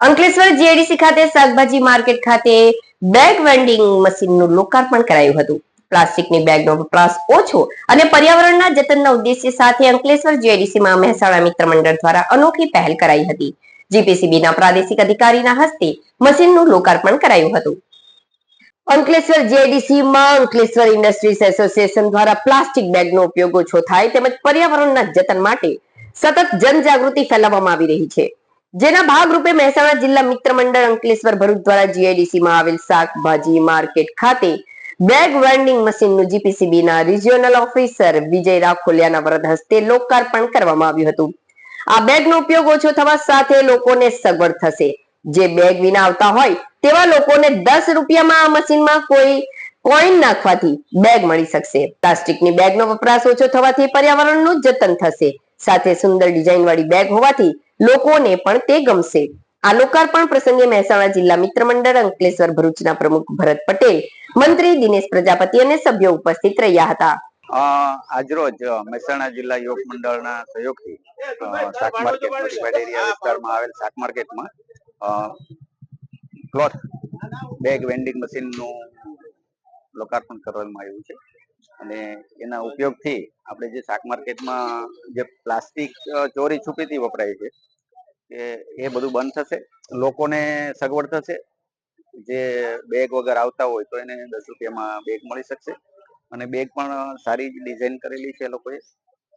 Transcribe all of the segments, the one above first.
Ankleshwar GIDC ખાતે શાકભાજી market ખાતે બેગ વેન્ડિંગ મશીનનું લોકાર્પણ કરાયું હતું. પ્લાસ્ટિકની બેગનો વપરાશ ઓછો અને પર્યાવરણના જતનના ઉદ્દેશ્ય સાથે અંકલેશ્વર જીઆઈડીસીમાં મહેસાણા મિત્ર મંડળ દ્વારા અનોખી પહેલ કરાઈ હતી. જીપીસીબીના પ્રાદેશિક અધિકારીના હસ્તે મશીનનું લોકાર્પણ કરાયું હતું. અંકલેશ્વર JDC માં અંકલેશ્વર ઇન્ડસ્ટ્રીઝ એસોસિએશન દ્વારા પ્લાસ્ટિક બેગનો ઉપયોગ ઓછો થાય તેમજ પર્યાવરણના જતન માટે સતત જનજાગૃતિ ફેલાવવામાં આવી રહી છે. જેના ભાગરૂપે મહેસાણા જિલ્લા મિત્ર મંડળ અંકલેશ્વર ભરૂચ દ્વારા જીઆઈડીસી માં આવેલ શાકભાજી માર્કેટ ખાતે બેગ વેન્ડિંગ મશીનનું જીપીસીબી ના રિજિયોનલ ઓફિસર વિજય રાખોલિયાના વરદ હસ્તે લોકાર્પણ કરવામાં આવ્યું હતું. આ બેગનો ઉપયોગ ઓછો થવા સાથે લોકોને સગવડ થશે. જે બેગ વિના આવતા હોય તેવા લોકોને દસ રૂપિયામાં આ મશીનમાં કોઈ કોઈન નાખવાથી બેગ મળી શકશે. પ્લાસ્ટિકની બેગનો વપરાશ ઓછો થવાથી પર્યાવરણનું જતન થશે. સાથે સુંદર ડિઝાઇન વાળી બેગ હોવાથી લોકોને પણ તે ગમશે. આ લોકાર્પણ પ્રસંગે મહેસાણા જિલ્લા મિત્ર મંડળ અંકલેશ્વર ભરૂચના પ્રમુખ ભરત પટેલ, મંત્રી દિનેશ પ્રજાપતિ અને સભ્યો ઉપસ્થિત રહ્યા હતા. આજરોજ મહેસાણા જિલ્લા યુવક મંડળના સહયોગથી શાક માર્કેટ એરિયા વિસ્તારમાં આવેલ શાક માર્કેટમાં ક્લોથ, બેગ, વેન્ડિંગ મશીનનું લોકાર્પણ કરવામાં આવ્યું છે. અને એના ઉપયોગથી આપણે જે શાક માર્કેટમાં જે પ્લાસ્ટિક ચોરી છુપીથી વપરાય છે, એ બધું બંધ થશે. લોકોને સગવડ થશે. જે બેગ વગર આવતા હોય તો એને દસ રૂપિયામાં બેગ મળી શકશે. અને બેગ પણ સારી ડિઝાઇન કરેલી છે લોકોએ.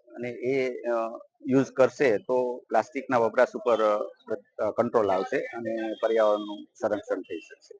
અને એ યુઝ કરશે તો પ્લાસ્ટિકના વપરાશ ઉપર કંટ્રોલ આવશે અને પર્યાવરણનું સંરક્ષણ થઈ શકશે.